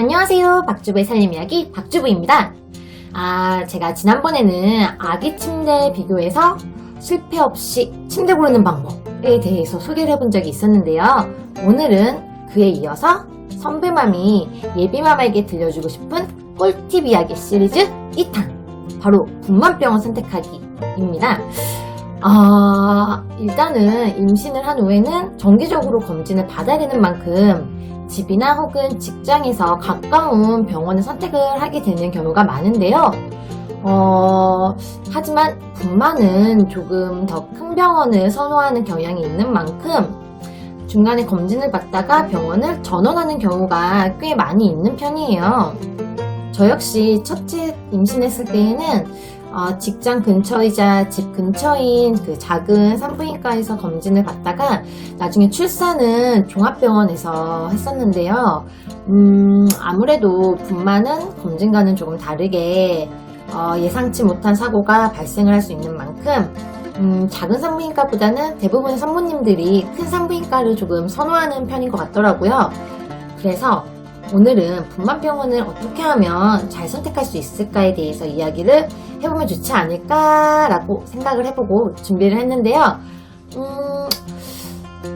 안녕하세요. 박주부의 살림 이야기 박주부입니다. 아, 제가 지난번에는 아기 침대 비교해서 실패 없이 침대 고르는 방법에 대해서 소개를 해본 적이 있었는데요. 오늘은 그에 이어서 선배맘이 예비마마에게 들려주고 싶은 꿀팁 이야기 시리즈 2탄. 바로 분만병원 선택하기입니다. 아, 일단은 임신을 한 후에는 정기적으로 검진을 받아야 되는 만큼 집이나 혹은 직장에서 가까운 병원을 선택을 하게 되는 경우가 많은데요. 어, 하지만 분만은 조금 더 큰 병원을 선호하는 경향이 있는 만큼 중간에 검진을 받다가 병원을 전원하는 경우가 꽤 많이 있는 편이에요. 저 역시 첫째 임신했을 때에는 어, 직장 근처이자 집 근처인 그 작은 산부인과에서 검진을 받다가 나중에 출산은 종합병원에서 했었는데요. 음, 아무래도 분만은 검진과는 조금 다르게 어, 예상치 못한 사고가 발생을 할 수 있는 만큼 음, 작은 산부인과보다는 대부분의 산부님들이 큰 산부인과를 조금 선호하는 편인 것 같더라고요. 그래서 오늘은 분만병원을 어떻게 하면 잘 선택할 수 있을까에 대해서 이야기를 해보면 좋지 않을까라고 생각을 해보고 준비를 했는데요. 음,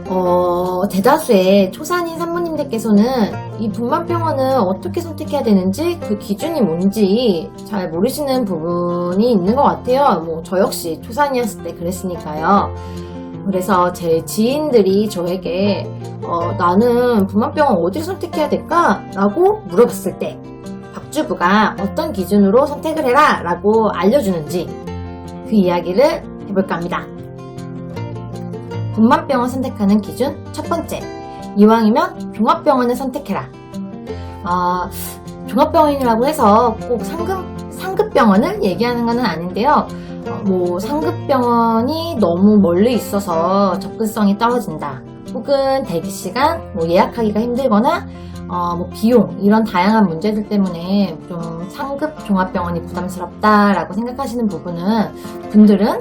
어, 대다수의 초산인 산모님들께서는 이 분만병원을 어떻게 선택해야 되는지 그 기준이 뭔지 잘 모르시는 부분이 있는 것 같아요. 뭐, 저 역시 초산이었을 때 그랬으니까요. 그래서 제 지인들이 저에게 어, 나는 분만병원 어디를 선택해야 될까? 라고 물어봤을 때 박주부가 어떤 기준으로 선택을 해라 라고 알려주는지 그 이야기를 해볼까 합니다. 분만병원 선택하는 기준 첫 번째 이왕이면 종합병원을 선택해라. 아, 종합병원이라고 해서 꼭 상급, 상급병원을 얘기하는 것은 아닌데요. 어, 뭐 상급병원이 너무 멀리 있어서 접근성이 떨어진다. 혹은 대기 시간, 뭐 예약하기가 힘들거나 어, 뭐 비용 이런 다양한 문제들 때문에 좀 상급 종합병원이 부담스럽다라고 생각하시는 부분은 분들은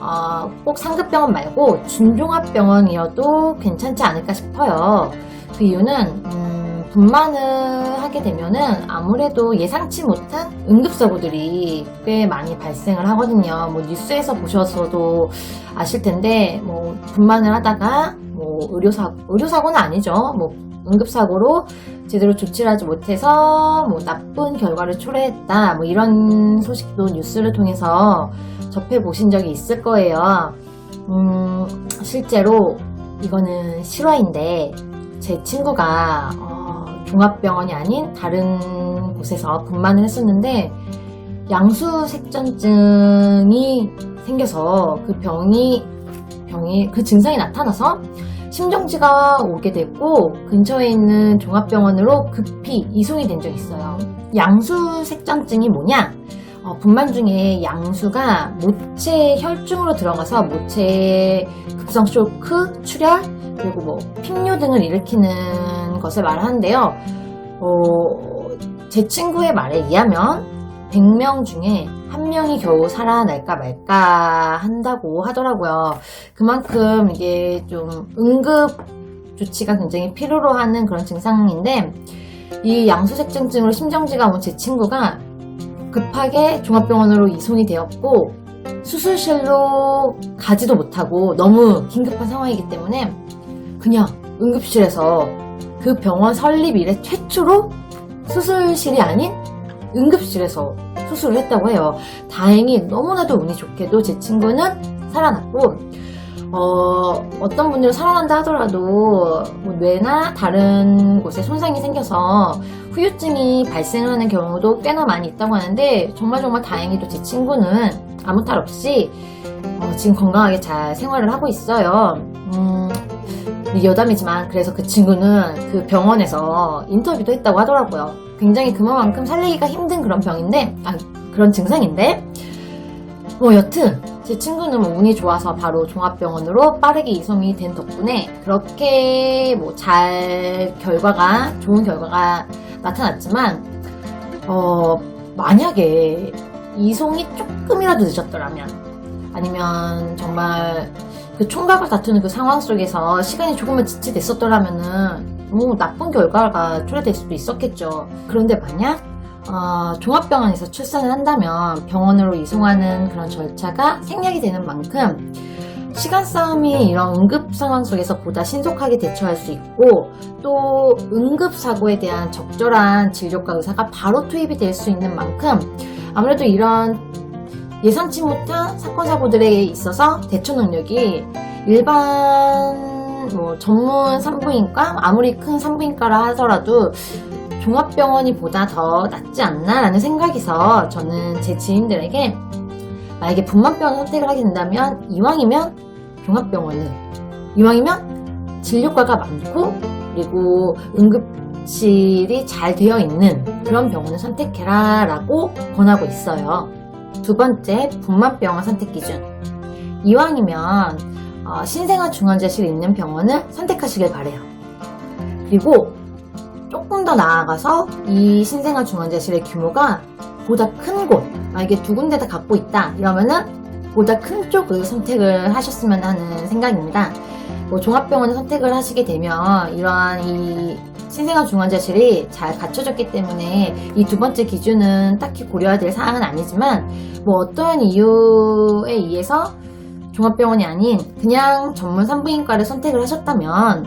어, 꼭 상급병원 말고 준종합병원이어도 괜찮지 않을까 싶어요. 그 이유는 음, 분만을 하게 되면은 아무래도 예상치 못한 응급사고들이 꽤 많이 발생을 하거든요. 뭐 뉴스에서 보셔서도 아실 텐데 뭐 분만을 하다가 뭐 의료사 의료사고는 아니죠. 뭐 응급사고로 제대로 조치를 하지 못해서 뭐 나쁜 결과를 초래했다. 뭐 이런 소식도 뉴스를 통해서 접해 보신 적이 있을 거예요. 음, 실제로 이거는 실화인데 제 친구가 어, 종합병원이 아닌 다른 곳에서 분만을 했었는데 양수색전증이 생겨서 그 병이 병이 그 증상이 나타나서 심정지가 오게 됐고 근처에 있는 종합병원으로 급히 이송이 된 적이 있어요. 양수색전증이 뭐냐? 어, 분만 중에 양수가 모체 혈중으로 들어가서 모체 급성 쇼크, 출혈, 그리고 뭐 핑뇨 등을 일으키는 것을 말하는데요. 어, 제 친구의 말에 의하면 100명 중에 한 명이 겨우 살아날까 말까 한다고 하더라고요. 그만큼 이게 좀 응급 조치가 굉장히 필요로 하는 그런 증상인데 이 양수색증증으로 심정지가 온 제 친구가 급하게 종합병원으로 이송이 되었고 수술실로 가지도 못하고 너무 긴급한 상황이기 때문에 그냥 응급실에서 그 병원 설립 이래 최초로 수술실이 아닌 응급실에서 수술을 했다고 해요. 다행히 너무나도 운이 좋게도 제 친구는 살아났고 어, 어떤 분들은 살아난다 하더라도 뭐 뇌나 다른 곳에 손상이 생겨서 후유증이 발생하는 경우도 꽤나 많이 있다고 하는데 정말 정말 다행히도 제 친구는 아무 탈 없이 어, 지금 건강하게 잘 생활을 하고 있어요. 음, 여담이지만 그래서 그 친구는 그 병원에서 인터뷰도 했다고 하더라고요. 굉장히 그만큼 살리기가 힘든 그런 병인데, 아, 그런 증상인데, 뭐 여튼 제 친구는 뭐 운이 좋아서 바로 종합병원으로 빠르게 이송이 된 덕분에 그렇게 뭐 잘 결과가 좋은 결과가 나타났지만 어 만약에 이송이 조금이라도 늦었더라면 아니면 정말 그 총각을 다투는 그 상황 속에서 시간이 조금만 지체됐었더라면은 뭐 나쁜 결과가 초래될 수도 있었겠죠. 그런데 만약 어, 종합병원에서 출산을 한다면 병원으로 이송하는 그런 절차가 생략이 되는 만큼 시간 싸움이 이런 응급 상황 속에서 보다 신속하게 대처할 수 있고 또 응급 사고에 대한 적절한 진료과 의사가 바로 투입이 될 수 있는 만큼 아무래도 이런 예상치 못한 사건 사고들에 있어서 대처 능력이 일반 뭐 전문 산부인과 아무리 큰 산부인과라 하더라도 종합병원이 보다 더 낫지 않나 라는 생각에서 저는 제 지인들에게 만약에 분만병원 선택을 하게 된다면 이왕이면 종합병원을 이왕이면 진료과가 많고 그리고 응급실이 잘 되어 있는 그런 병원을 선택해라 라고 권하고 있어요. 두 번째, 분만병원 선택 기준. 이왕이면 어, 신생아 중환자실이 있는 병원을 선택하시길 바래요. 그리고 조금 더 나아가서 이 신생아 중환자실의 규모가 보다 큰 곳, 만약에 두 군데 다 갖고 있다 이러면은 보다 큰 쪽을 선택을 하셨으면 하는 생각입니다. 뭐 종합병원을 선택을 하시게 되면 이러한 이 신생아 중환자실이 잘 갖춰졌기 때문에 이 두 번째 기준은 딱히 고려해야 될 사항은 아니지만 뭐 어떠한 이유에 의해서 종합병원이 아닌 그냥 전문 산부인과를 선택을 하셨다면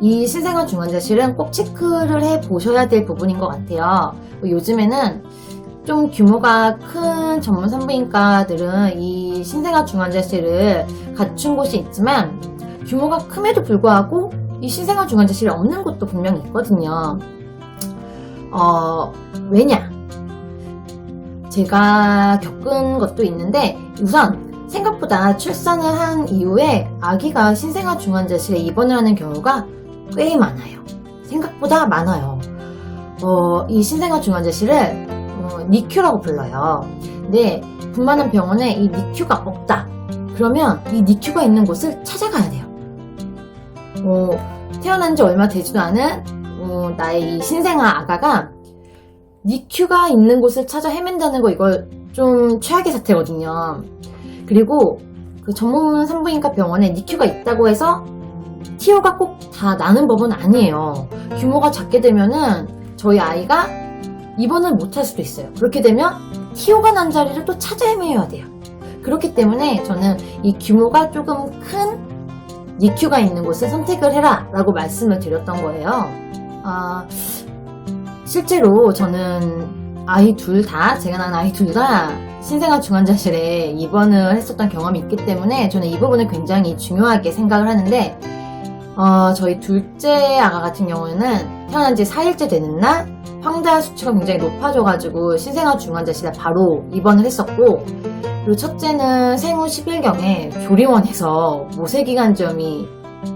이 신생아 중환자실은 꼭 체크를 해 보셔야 될 부분인 것 같아요. 뭐 요즘에는 좀 규모가 큰 전문 산부인과들은 이 신생아 중환자실을 갖춘 곳이 있지만 규모가 큼에도 불구하고 이 신생아 중환자실이 없는 곳도 분명히 있거든요. 어, 왜냐? 제가 겪은 것도 있는데 우선 생각보다 출산을 한 이후에 아기가 신생아 중환자실에 입원을 하는 경우가 꽤 많아요. 생각보다 많아요. 어, 이 신생아 중환자실을 어, 니큐라고 불러요. 근데 분만한 병원에 이 니큐가 없다. 그러면 이 니큐가 있는 곳을 찾아가야 돼요. 어, 태어난 지 얼마 되지도 않은 어, 나의 이 신생아 아가가 니큐가 있는 곳을 찾아 헤맨다는 거 이걸 좀 최악의 사태거든요. 그리고 그 전문 산부인과 병원에 니큐가 있다고 해서 티오가 꼭 다 나는 법은 아니에요. 규모가 작게 되면은 저희 아이가 입원을 못할 수도 있어요. 그렇게 되면 티오가 난 자리를 또 찾아 헤매야 돼요. 그렇기 때문에 저는 이 규모가 조금 큰 니큐가 있는 곳을 선택을 해라 라고 말씀을 드렸던 거예요. 아, 실제로 저는 아이 둘 다, 제가 낳은 아이 둘 다? 신생아 중환자실에 입원을 했었던 경험이 있기 때문에 저는 이 부분을 굉장히 중요하게 생각을 하는데 어, 저희 둘째 아가 같은 경우에는 태어난 지 4일째 되는 날 황달 수치가 굉장히 높아져가지고 신생아 중환자실에 바로 입원을 했었고 그리고 첫째는 생후 10일경에 조리원에서 모세기관점이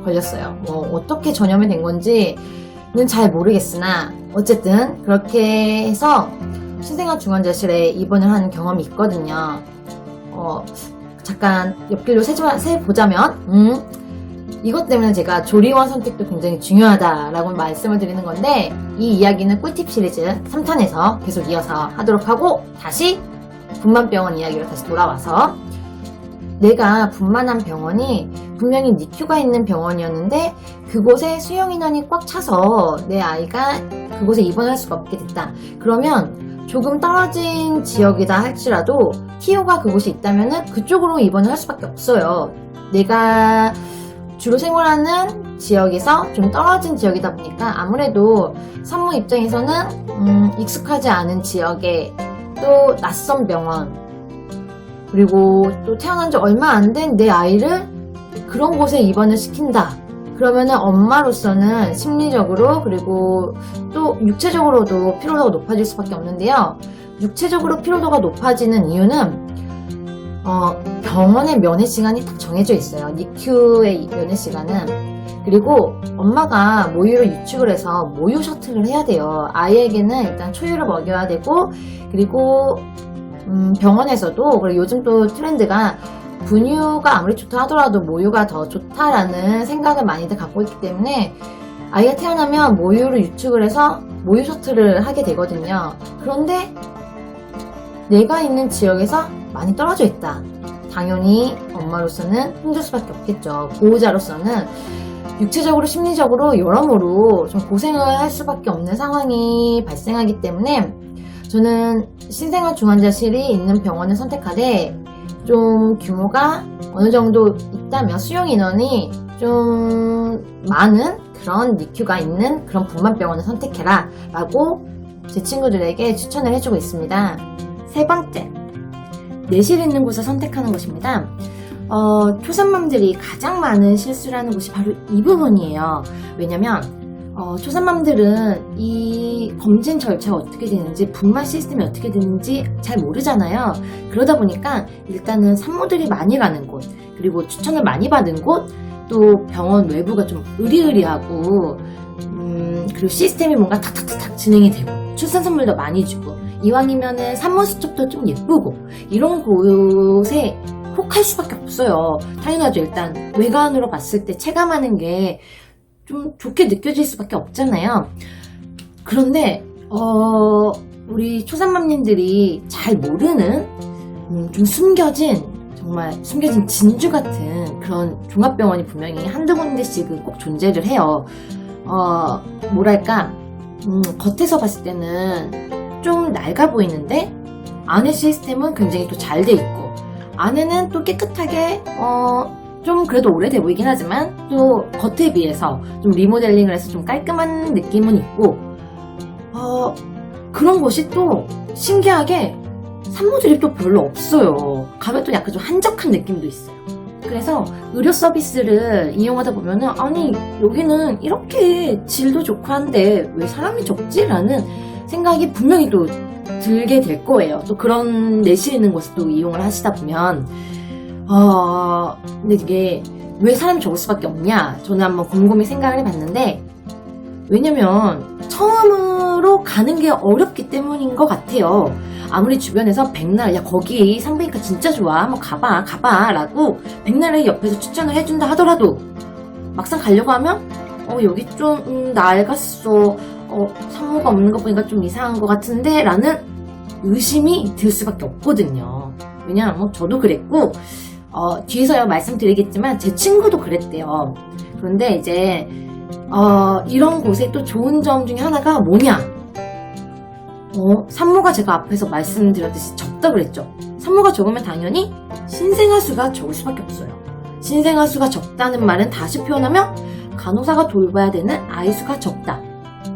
걸렸어요. 뭐 어떻게 전염이 된 건지 는잘 모르겠으나 어쨌든 그렇게 해서 신생아 중환자실에 입원을 한 경험이 있거든요. 어, 잠깐 옆길로 세자- 세보자면 음, 이것 때문에 제가 조리원 선택도 굉장히 중요하다라고 말씀을 드리는 건데 이 이야기는 꿀팁 시리즈 3탄에서 계속 이어서 하도록 하고 다시 분만병원 이야기로 다시 돌아와서 내가 분만한 병원이 분명히 니큐가 있는 병원이었는데 그곳에 수용 인원이 꽉 차서 내 아이가 그곳에 입원할 수가 없게 됐다. 그러면 조금 떨어진 지역이다 할지라도 티오가 그곳에 있다면 그쪽으로 입원을 할 수밖에 없어요. 내가 주로 생활하는 지역에서 좀 떨어진 지역이다 보니까 아무래도 산모 입장에서는 음, 익숙하지 않은 지역에 또 낯선 병원 그리고 또 태어난 지 얼마 안 된 내 아이를 그런 곳에 입원을 시킨다. 그러면은 엄마로서는 심리적으로 그리고 또 육체적으로도 피로도가 높아질 수밖에 없는데요. 육체적으로 피로도가 높아지는 이유는 어, 병원의 면회 시간이 딱 정해져 있어요. 니큐의 면회 시간은. 그리고 엄마가 모유를 유축을 해서 모유 셔틀을 해야 돼요. 아이에게는 일단 초유를 먹여야 되고, 그리고 음, 병원에서도 그리고 요즘 또 트렌드가 분유가 아무리 좋다 하더라도 모유가 더 좋다라는 생각을 많이들 갖고 있기 때문에 아이가 태어나면 모유를 유축을 해서 모유 셔틀을 하게 되거든요. 그런데 내가 있는 지역에서 많이 떨어져 있다. 당연히 엄마로서는 힘들 수밖에 없겠죠. 보호자로서는 육체적으로 심리적으로 여러모로 좀 고생을 할 수밖에 없는 상황이 발생하기 때문에 저는 신생아 중환자실이 있는 병원을 선택하되 좀 규모가 어느 정도 있다면 수용 인원이 좀 많은 그런 니큐가 있는 그런 분만병원을 선택해라 라고 제 친구들에게 추천을 해주고 있습니다. 세 번째, 내실 있는 곳을 선택하는 것입니다. 어, 초산맘들이 가장 많은 실수를 하는 곳이 바로 이 부분이에요. 왜냐면 어, 초산맘들은 이 검진 절차가 어떻게 되는지 분말 시스템이 어떻게 되는지 잘 모르잖아요. 그러다 보니까 일단은 산모들이 많이 가는 곳 그리고 추천을 많이 받은 곳 또 병원 외부가 좀 으리으리하고 음, 그리고 시스템이 뭔가 탁탁탁탁 진행이 되고 출산 선물도 많이 주고 이왕이면은 산모 수첩도 좀 예쁘고 이런 곳에 혹할 수밖에 없어요. 당연하죠. 일단 외관으로 봤을 때 체감하는 게 좀 좋게 느껴질 수밖에 없잖아요. 그런데 어, 우리 초산맘님들이 잘 모르는 음, 좀 숨겨진 정말 숨겨진 진주 같은 그런 종합병원이 분명히 한두 군데씩은 꼭 존재를 해요. 어, 뭐랄까 음, 겉에서 봤을 때는 좀 낡아 보이는데 안의 시스템은 굉장히 또 잘 돼 있고 안에는 또 깨끗하게 어, 좀 그래도 오래돼 보이긴 하지만 또 겉에 비해서 좀 리모델링을 해서 좀 깔끔한 느낌은 있고 어, 그런 곳이 또 신기하게 산모들이 또 별로 없어요. 가면 또 약간 좀 한적한 느낌도 있어요. 그래서 의료 서비스를 이용하다 보면은 아니 여기는 이렇게 질도 좋고 한데 왜 사람이 적지 라는 생각이 분명히 또 들게 될 거예요. 또 그런 내실 있는 곳을 또 이용을 하시다 보면 어 근데 이게 왜 사람이 적을 수밖에 없냐? 저는 한번 곰곰이 생각을 해봤는데 왜냐면 처음으로 가는 게 어렵기 때문인 것 같아요. 아무리 주변에서 백날 야 거기 산부인과 진짜 좋아. 한번 가봐 가봐. 라고 백날을 옆에서 추천을 해준다 하더라도 막상 가려고 하면 어 여기 좀 음, 낡았어. 어 산모가 없는 거 보니까 좀 이상한 것 같은데? 라는 의심이 들 수밖에 없거든요. 왜냐하면 뭐 저도 그랬고 어, 뒤에서 말씀드리겠지만 제 친구도 그랬대요 그런데 이제 어, 이런 곳에 또 좋은 점 중에 하나가 뭐냐 어, 산모가 제가 앞에서 말씀드렸듯이 적다 그랬죠. 산모가 적으면 당연히 신생아 수가 적을 수밖에 없어요. 신생아 수가 적다는 말은 다시 표현하면 간호사가 돌봐야 되는 아이 수가 적다.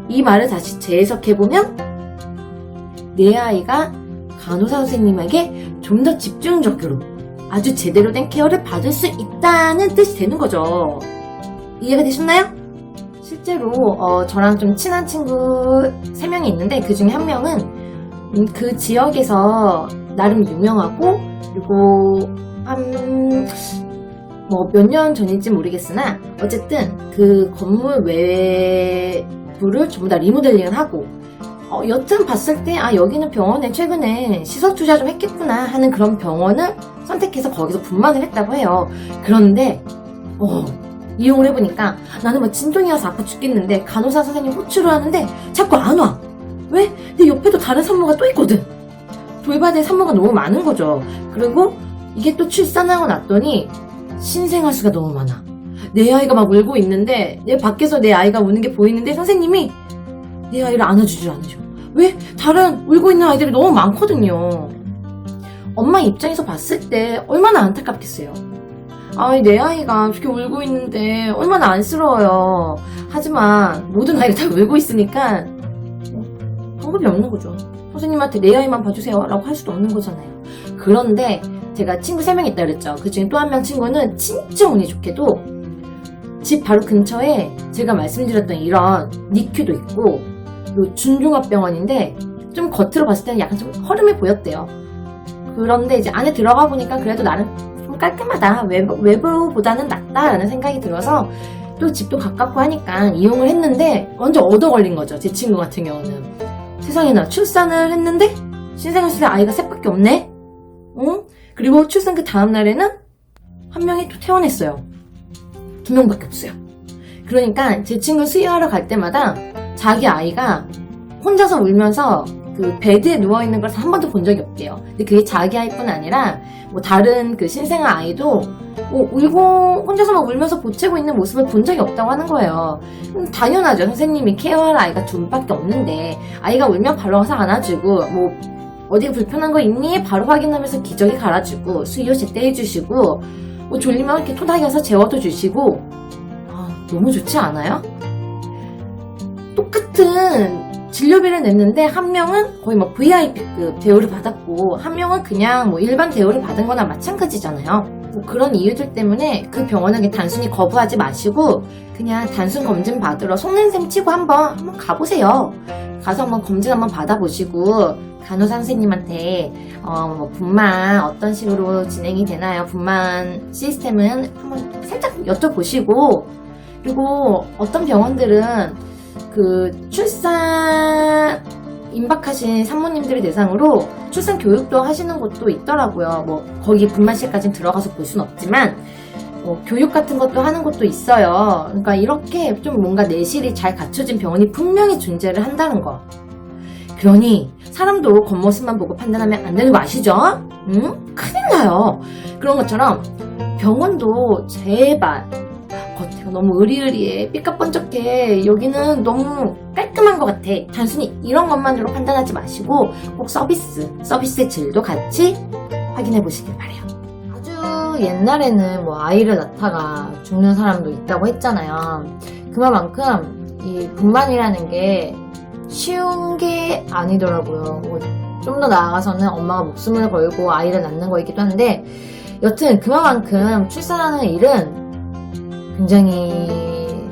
이 말을 다시 재해석해보면 내 아이가 간호사 선생님에게 좀 더 집중적으로 아주 제대로 된 케어를 받을 수 있다는 뜻이 되는 거죠. 이해가 되셨나요? 실제로 어, 저랑 좀 친한 친구 3명이 있는데 그 중에 한 명은 음, 그 지역에서 나름 유명하고 그리고 한 뭐 몇 년 전인지 모르겠으나 어쨌든 그 건물 외부를 전부 다 리모델링을 하고 어, 여튼 봤을 때 아 여기는 병원에 최근에 시설 투자 좀 했겠구나 하는 그런 병원을 선택해서 거기서 분만을 했다고 해요. 그런데 어, 이용을 해보니까 나는 막 진통이 와서 아파 죽겠는데 간호사 선생님 호출을 하는데 자꾸 안 와. 왜? 내 옆에도 다른 산모가 또 있거든. 될 산모가 너무 많은 거죠. 그리고 이게 또 출산하고 났더니 신생아 수가 너무 많아. 내 아이가 막 울고 있는데 내 밖에서 내 아이가 우는 게 보이는데 선생님이 내 아이를 안아주질 않으셔. 왜? 다른 울고 있는 아이들이 너무 많거든요. 엄마 입장에서 봤을 때 얼마나 안타깝겠어요. 아이, 내 아이가 저렇게 울고 있는데 얼마나 안쓰러워요. 하지만 모든 아이가 다 울고 있으니까 방법이 없는 거죠. 선생님한테 내 아이만 봐주세요. 라고 할 수도 없는 거잖아요. 그런데 제가 친구 3명 있다 그랬죠. 그 중에 또 한 명 친구는 진짜 운이 좋게도 집 바로 근처에 제가 말씀드렸던 이런 니큐도 있고 준종합병원인데 좀 겉으로 봤을 때는 약간 좀 허름해 보였대요. 그런데 이제 안에 들어가 보니까 그래도 나름 좀 깔끔하다. 외부, 외부보다는 낫다라는 생각이 들어서 또 집도 가깝고 하니까 이용을 했는데 완전 얻어 걸린 거죠. 제 친구 같은 경우는. 세상에나 출산을 했는데 신생아 시대 아이가 셋밖에 없네? 응? 그리고 출산 그 다음날에는 한 명이 또 퇴원했어요. 두 명밖에 없어요. 그러니까 제 친구 수유하러 갈 때마다 자기 아이가 혼자서 울면서 그 베드에 누워 있는 걸 한 번도 본 적이 없대요. 근데 그게 자기 아이뿐 아니라 뭐 다른 그 신생아 아이도 뭐 울고 혼자서 막 울면서 보채고 있는 모습을 본 적이 없다고 하는 거예요. 음, 당연하죠. 선생님이 케어할 아이가 둘밖에 없는데 아이가 울면 바로 가서 안아주고 뭐 어디 불편한 거 있니? 바로 확인하면서 기저귀 갈아주고 수유 제때 해주시고 뭐 졸리면 이렇게 토닥이 가서 재워도 주시고 아, 너무 좋지 않아요? 똑같은 진료비를 냈는데 한 명은 거의 뭐 VIP급 대우를 받았고 한 명은 그냥 뭐 일반 대우를 받은 거나 마찬가지잖아요. 뭐 그런 이유들 때문에 그 그냥 단순히 거부하지 마시고 그냥 단순 검진 받으러 속는셈 치고 한번 한번 가보세요. 가서 한번 검진 한번 받아보시고 간호사 선생님한테 어, 뭐 분만 어떤 식으로 진행이 되나요? 분만 시스템은 한번 살짝 여쭤보시고 그리고 어떤 병원들은 그 출산 임박하신 산모님들을 대상으로 출산 교육도 하시는 곳도 있더라고요. 뭐 거기 분만실까지는 들어가서 볼 수는 없지만 뭐 교육 같은 것도 하는 곳도 있어요. 그러니까 이렇게 좀 뭔가 내실이 잘 갖춰진 병원이 분명히 존재를 한다는 거. 그러니 사람도 겉모습만 보고 판단하면 안 되는 거 아시죠? 응? 큰일 나요. 그런 것처럼 병원도 제발 겉에가 너무 으리으리해 삐까번쩍해. 여기는 너무 깔끔한 것 같아. 단순히 이런 것만으로 판단하지 마시고 꼭 서비스 서비스의 질도 같이 확인해 보시길 바래요. 아주 옛날에는 뭐 아이를 낳다가 죽는 사람도 있다고 했잖아요. 그만큼 이 분만이라는 게 쉬운 게 아니더라고요. 뭐좀더 나아가서는 엄마가 목숨을 걸고 아이를 낳는 거이기도 한데 여튼 그만큼 출산하는 일은 굉장히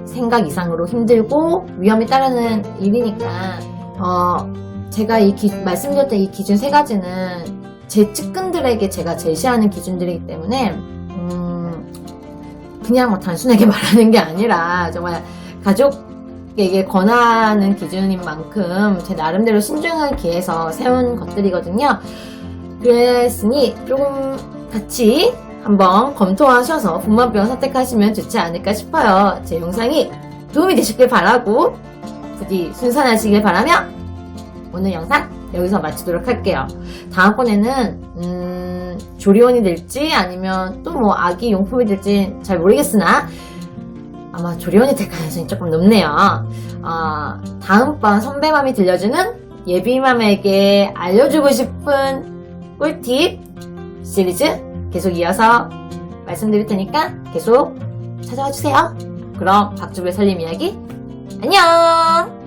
생각 이상으로 힘들고 위험이 따르는 일이니까 어, 제가 이 기- 말씀드렸던 이 기준 세 가지는 제 측근들에게 제가 제시하는 기준들이기 때문에 음, 그냥 뭐 단순하게 말하는 게 아니라 정말 가족에게 권하는 기준인 만큼 제 나름대로 신중하게 기해서 세운 것들이거든요. 그랬으니 조금 같이 한번 검토하셔서 분만병 선택하시면 좋지 않을까 싶어요. 제 영상이 도움이 되셨길 바라고 부디 순산하시길 바라며 오늘 영상 여기서 마치도록 할게요. 다음번에는 음, 조리원이 될지 아니면 또 뭐 아기 용품이 될지 잘 모르겠으나 아마 조리원이 될 가능성이 조금 높네요. 아, 다음번 선배맘이 들려주는 예비맘에게 알려주고 싶은 꿀팁 시리즈 계속 이어서 말씀드릴 테니까 계속 찾아와 주세요. 그럼 박주부의 살림 이야기 안녕!